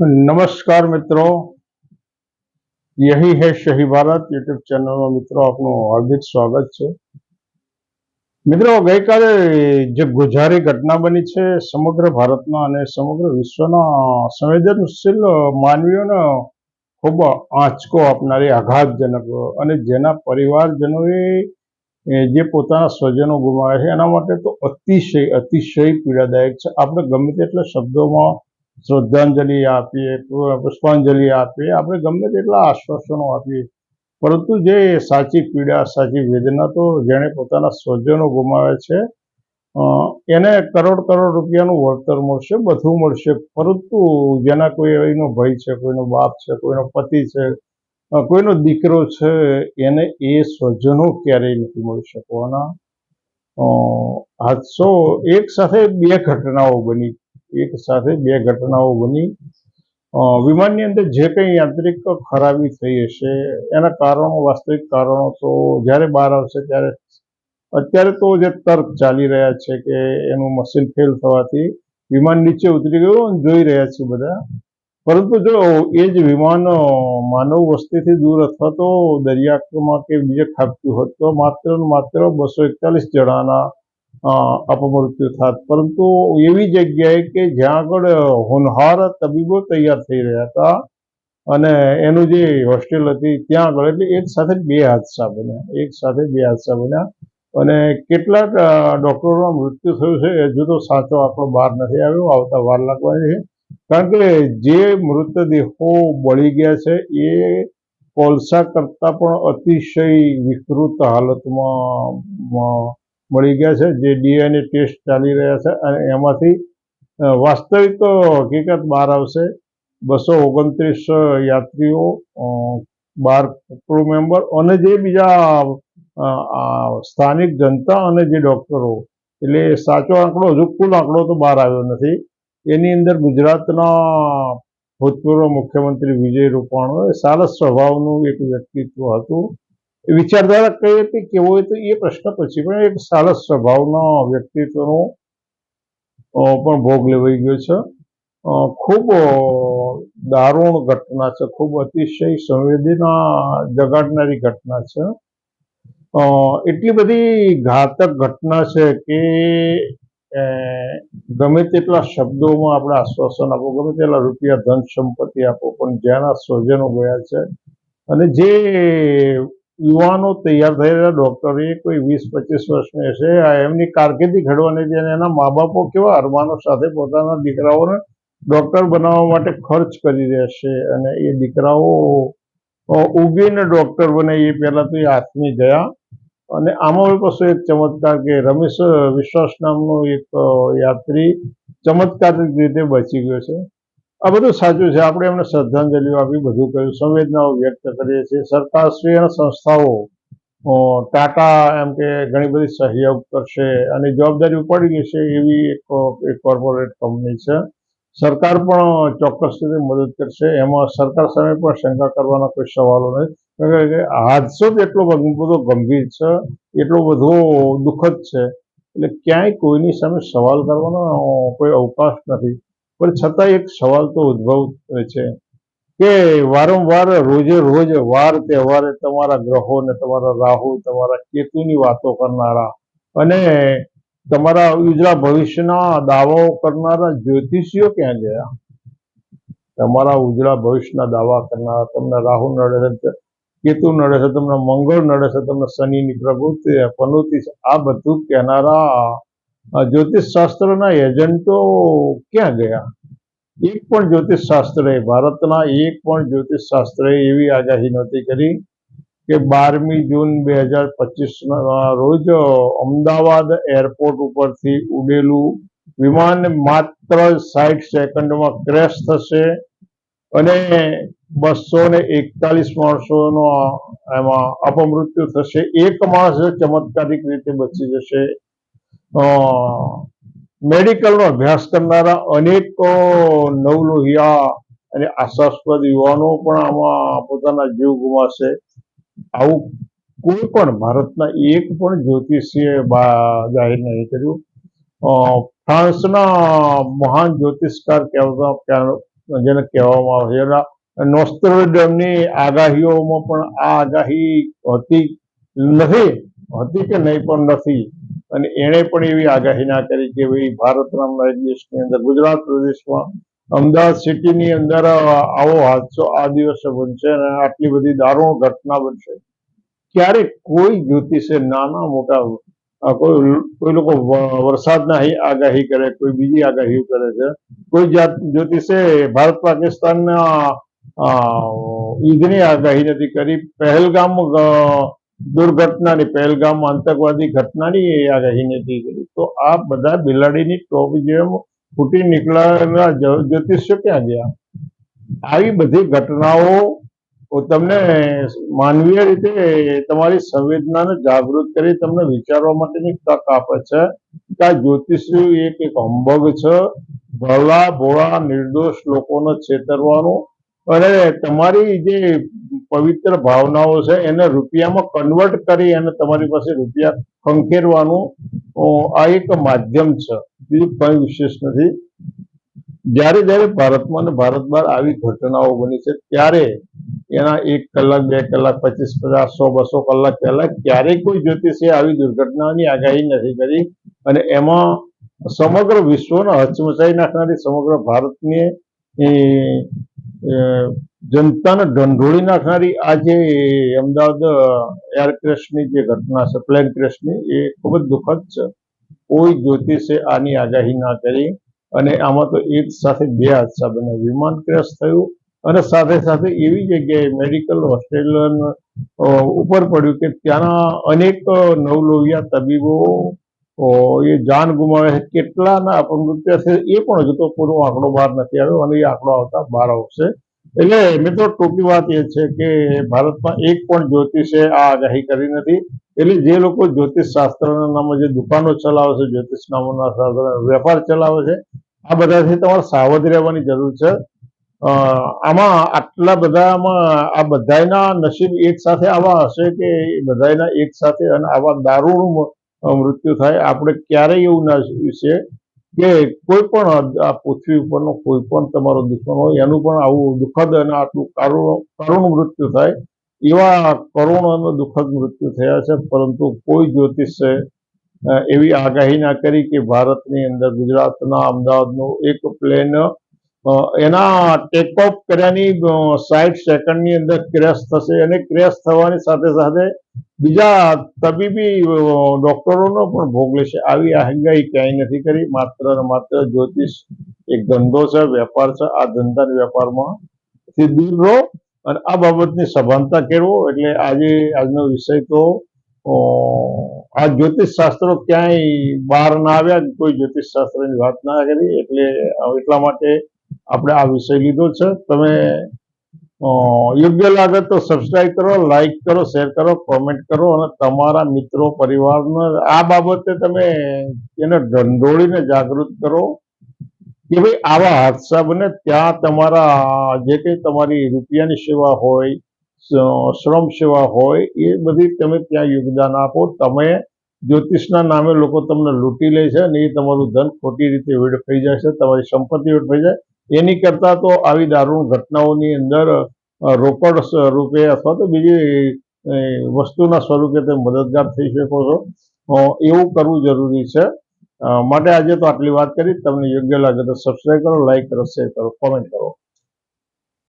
નમસ્કાર મિત્રો. યહી હે શહી ભારત યુટ્યુબ ચેનલમાં મિત્રો આપનું હાર્દિક સ્વાગત છે. મિત્રો, ગઈકાલે જે ગુજારી ઘટના બની છે સમગ્ર ભારતના અને સમગ્ર વિશ્વના સંવેદનશીલ માનવીઓને ખૂબ આંચકો આપનારી આઘાતજનક અને જેના પરિવારજનોએ જે પોતાના સ્વજનો ગુમાવ્યા છે, એના માટે તો અતિશય અતિશય પીડાદાયક છે. આપણે ગમે તેટલા શબ્દોમાં શ્રદ્ધાંજલિ આપીએ, પુષ્પાંજલિ આપીએ, આપણે ગમે તેટલા આશ્વાસનો આપીએ. પરંતુ જે સાચી પીડા, સાચી વેદના તો જેણે પોતાના સ્વજનો ગુમાવ્યા છે એને કરોડ કરોડ રૂપિયાનું વળતર મળશે, બધું મળશે. પરંતુ જેના કોઈ એનો ભાઈ છે, કોઈનો બાપ છે, કોઈનો પતિ છે કોઈનો દીકરો છે, એને એ સ્વજનો ક્યારેય નથી મળી શકવાના. હાદસો એક સાથે બે ઘટનાઓ બની. એક સાથે બે ઘટનાઓ બની. વિમાનની અંદર જે કંઈ યાંત્રિક ખરાબી થઈ હશે, એના કારણો, વાસ્તવિક કારણો તો જ્યારે બહાર આવશે ત્યારે અત્યારે તો જે તર્ક ચાલી રહ્યા છે કે એનું મશીન ફેલ થવાથી વિમાન નીચે ઉતરી ગયું જોઈ રહ્યા છે બધા. પરંતુ જો એ જ વિમાન માનવ વસ્તીથી દૂર અથવા તો દરિયામાં કે બીજે ખાબક્યું હોત તો માત્ર માત્ર બસો એકતાલીસ જણાના અપમૃત્યુ થાત. પરંતુ એવી જગ્યાએ કે જ્યાં આગળ હોનહાર તબીબો તૈયાર થઈ રહ્યા હતા અને એનું જે હોસ્ટેલ હતી ત્યાં આગળ, એટલે એક સાથે બે હાદસા બન્યા. એક સાથે બે હાદસા બન્યા અને કેટલાક ડૉક્ટરોના મૃત્યુ થયું છે. હજુ તો સાચો આંકડો બહાર નથી આવ્યો. આવતા વાર લાગવાની છે. કારણ કે જે મૃતદેહો બળી ગયા છે, એ કોલસા કરતાં પણ અતિશય વિકૃત હાલતમાં મળી ગયા છે, જે ડીએનએ ટેસ્ટ ચાલી રહ્યા છે અને એમાંથી વાસ્તવિક તો હકીકત બહાર આવશે. બસો ઓગણત્રીસ યાત્રીઓ બાર ક્રૂ મેમ્બર અને જે બીજા સ્થાનિક જનતા અને જે ડૉક્ટરો એટલે સાચો આંકડો, હજુ કુલ આંકડો તો બહાર આવ્યો નથી. એની અંદર ગુજરાતના ભૂતપૂર્વ મુખ્યમંત્રી વિજય રૂપાણીએ સારસ સ્વભાવનું એક વ્યક્તિત્વ હતું. વિચારધારા કઈ હતી કેવો હોય તો એ પ્રશ્ન પછી, પણ એક સારસ સ્વભાવના વ્યક્તિત્વનો પણ ભોગ લેવાઈ ગયો છે. ખૂબ દારૂણ ઘટના છે, ખૂબ અતિશય સંવેદના જગાડનારી ઘટના છે. એટલી બધી ઘાતક ઘટના છે કે ગમે તેટલા શબ્દોમાં આપણે આશ્વાસન આપો, ગમે તેટલા રૂપિયા ધન સંપત્તિ આપો, પણ જેના સ્વજનો ગયા છે અને જે યુવાનો તૈયાર થયેલા ડૉક્ટર એ કોઈ વીસ, પચીસ વર્ષની હશે. એમની કારકિર્દી ઘડવાની છે અને એના મા બાપો કેવા અરમાનો સાથે પોતાના દીકરાઓને ડૉક્ટર બનાવવા માટે ખર્ચ કરી રહ્યા છે અને એ દીકરાઓ ઉગીને ડૉક્ટર બને એ પહેલાં તો એ આત્મી ગયા. અને આમાં પાછો એક ચમત્કાર કે રમેશ વિશ્વાસ નામનો એક યાત્રી ચમત્કારિક રીતે બચી ગયો છે. આ બધું સાચું છે. આપણે એમને શ્રદ્ધાંજલિઓ આપી બધું કહ્યું. સંવેદનાઓ વ્યક્ત કરીએ છીએ. સરકારશ્રી અને સંસ્થાઓ ટાટા એમ કે ઘણી બધી સહયોગ કરશે અને જવાબદારી ઉપાડી લેશે એવી એક કોર્પોરેટ કંપની છે. સરકાર પણ ચોક્કસ રીતે મદદ કરશે. એમાં સરકાર સામે પણ શંકા કરવાના કોઈ સવાલો નથી. કારણ કે હાદસો જ એટલો બધો ગંભીર છે. એટલો બધો દુઃખદ છે. એટલે ક્યાંય કોઈની સામે સવાલ કરવાનો કોઈ અવકાશ નથી. પણ છતાં એક સવાલ તો ઉદ્ભવ છે કે વારંવાર રોજે રોજ વાર તહેવારે તમારા ગ્રહો ને તમારા રાહુ, તમારા કેતુની વાતો કરનારા અને તમારા ઉજળા ભવિષ્યના દાવાઓ કરનારા જ્યોતિષીઓ ક્યાં ગયા? તમારા ઉજળા ભવિષ્યના દાવા કરનારા, તમને રાહુ નડે છે, કેતુ નડે છે, તમને મંગળ નડે છે, તમને શનિની પ્રવૃત્તિ પ્રવૃત્તિ આ બધું કહેનારા જ્યોતિષ શાસ્ત્રના એજન્ટો ક્યાં ગયા? એક પણ જ્યોતિષ શાસ્ત્રે, ભારતના એક પણ જ્યોતિષ શાસ્ત્રે એવી આગાહી નહોતી કરી કે બારમી જૂન બે હજાર પચીસના રોજ અમદાવાદ એરપોર્ટ ઉપરથી ઉડેલું વિમાન માત્ર સાઠ સેકન્ડમાં ક્રેશ થશે અને બસો ને એકતાલીસ માણસોનો એમાં અપમૃત્યુ થશે. એક માણસ ચમત્કારિક રીતે બચી જશે. મેડિકલનો અભ્યાસ કરનારા અનેક નવલોહિયા અને આશાસ્પદ યુવાનો પણ આમાં પોતાના જીવ ગુમાશે આવું કોઈ પણ ભારતના એક પણ જ્યોતિષીએ જાહેર નહીં કર્યું. ફ્રાન્સના મહાન જ્યોતિષકાર કહેવાતા જેને કહેવામાં આવે છે, એના નોસ્ટ્રોડમની આગાહીઓમાં પણ આ આગાહી હતી નથી, હતી કે નહીં પણ નથી. અને એણે પણ એવી આગાહી ના કરી કે ભાઈ ભારત નામના દેશની અંદર, ગુજરાત પ્રદેશમાં અમદાવાદ સિટીની અંદર આવો હાદસો આ દિવસે બનશે અને આટલી બધી દારૂણ ઘટના બનશે. ક્યારેક કોઈ જ્યોતિષે નાના મોટા કોઈ કોઈ લોકો વરસાદના આગાહી કરે, કોઈ બીજી આગાહી કરે છે. કોઈ જાત, જ્યોતિષે ભારત પાકિસ્તાનના યુદ્ધની આગાહી નથી કરી. પહેલગામ દુર્ઘટનાની પહેલગામ આતંકવાદી ઘટનાની આગાહી નથી કરી. તો આ બધા બિલાડીની ટોપ જેમ ફૂટી નીકળેલા જ્યોતિષ્ય ક્યાં ગયા? આવી બધી ઘટનાઓ તમને માનવીય રીતે તમારી સંવેદનાને જાગૃત કરી તમને વિચારવા માટેની તક આપે છે કે આ જ્યોતિષ એક એક હંબગ છે. ભલા ભોળા નિર્દોષ લોકોને છેતરવાનું અને તમારી જે પવિત્ર ભાવનાઓ છે, એને રૂપિયામાં કન્વર્ટ કરી અને તમારી પાસે રૂપિયા ખંખેરવાનું આ એક માધ્યમ છે. બીજું કંઈ વિશેષ નથી. જ્યારે જ્યારે ભારતમાં અને ભારત બહાર આવી ઘટનાઓ બની છે, ત્યારે એના એક કલાક, બે કલાક, પચીસ પચાસ, સો, બસો કલાક પહેલા ક્યારેય કોઈ જ્યોતિષે આવી દુર્ઘટનાની આગાહી નથી કરી. અને એમાં સમગ્ર વિશ્વને હચમચાઈ નાખનારી સમગ્ર ભારતની જનતાને ઢંઢોળી નાખનારી આ જે અમદાવાદ એર ક્રેશની જે ઘટના છે, પ્લેન ક્રેશની, એ ખૂબ જ દુઃખદ છે. કોઈ જ્યોતિષે આની આગાહી ના કરી અને આમાં તો એક સાથે બે હાદસા બને વિમાન ક્રેશ થયું અને સાથે સાથે એવી જગ્યાએ મેડિકલ હોસ્પિટલ ઉપર પડ્યું કે ત્યાંના અનેક નવલોહિયા તબીબો અ, એ જાન ગુમાવે છે કેટલાના અપમૃત્યુ છે એ પણ હજુ તો પૂરો આંકડો બહાર નથી આવ્યો અને એ આંકડો આવતા બહાર આવશે. એટલે મિત્રો ટૂંકી વાત એ છે કે ભારતમાં એક પણ જ્યોતિષે આ આગાહી કરી નથી. એટલે જે લોકો જ્યોતિષ શાસ્ત્રના નામે જે દુકાનો ચલાવે છે જ્યોતિષ નામોના શાસ્ત્ર વેપાર ચલાવે છે આ બધાથી તમારે સાવધ રહેવાની જરૂર છે. આમાં આટલા બધામાં આ બધાયના નસીબ એક સાથે આવા હશે કે બધાયના એક સાથે અને આવા દારૂણ મૃત્યુ થાય. આપણે ક્યારેય એવું ના છે કે કોઈ પણ આ પૃથ્વી ઉપરનો કોઈ પણ તમારો દુશ્મન હોય, એનું પણ આવું દુઃખદ અને આટલું કરુણ કરુણ મૃત્યુ થાય. એવા કરુણ અને દુઃખદ મૃત્યુ થયા છે, પરંતુ કોઈ જ્યોતિષે એવી આગાહી ના કરી કે ભારતની અંદર ગુજરાતના અમદાવાદનું એક પ્લેન એના ટેક ઓફ કર્યાની સાઠ સેકન્ડની અંદર ક્રેશ થશે અને ક્રેશ થવાની સાથે સાથે બીજા તબીબી ડોક્ટરોનો પણ ભોગ લેશે. આવી આગાહી ક્યાંય નથી કરી. માત્ર ને માત્ર જ્યોતિષ એક ધંધો છે, વેપાર છે. આ ધંધાના વેપારમાં દૂર રહો અને આ બાબતની સભાનતા કેળવો. એટલે આજે આજનો વિષય તો આ જ્યોતિષ શાસ્ત્રો ક્યાંય બહાર ના આવ્યા. કોઈ જ્યોતિષ શાસ્ત્રની વાત ના કરી. એટલે એટલા માટે આપણે આ વિષય લીધો છે. તમે યોગ્ય લાગે તો સબસ્ક્રાઈબ કરો લાઈક કરો શેર કરો કોમેન્ટ કરો અને તમારા મિત્રો, પરિવારને આ બાબતે તમે એને ઢંઢોળીને જાગૃત કરો કે ભાઈ આવા હાદસા બને ત્યાં તમારા જે કંઈ તમારી રૂપિયાની સેવા હોય શ્રમ સેવા હોય, એ બધી તમે ત્યાં યોગદાન આપો. તમે જ્યોતિષના નામે લોકો તમને લૂંટી લે છે અને એ તમારું ધન ખોટી રીતે વેડફાઈ જાય છે, તમારી સંપત્તિ વેડફાઈ જાય. એની કરતાં તો આવી દારૂણ ઘટનાઓની અંદર રોકડ સ્વરૂપે અથવા તો બીજી વસ્તુના સ્વરૂપે તમે મદદગાર થઈ શકો છો. એવું કરવું જરૂરી છે. માટે આજે તો આટલી વાત કરી. તમને યોગ્ય લાગે તો સબસ્ક્રાઈબ કરો લાઈક કરો શેર કરો કોમેન્ટ કરો.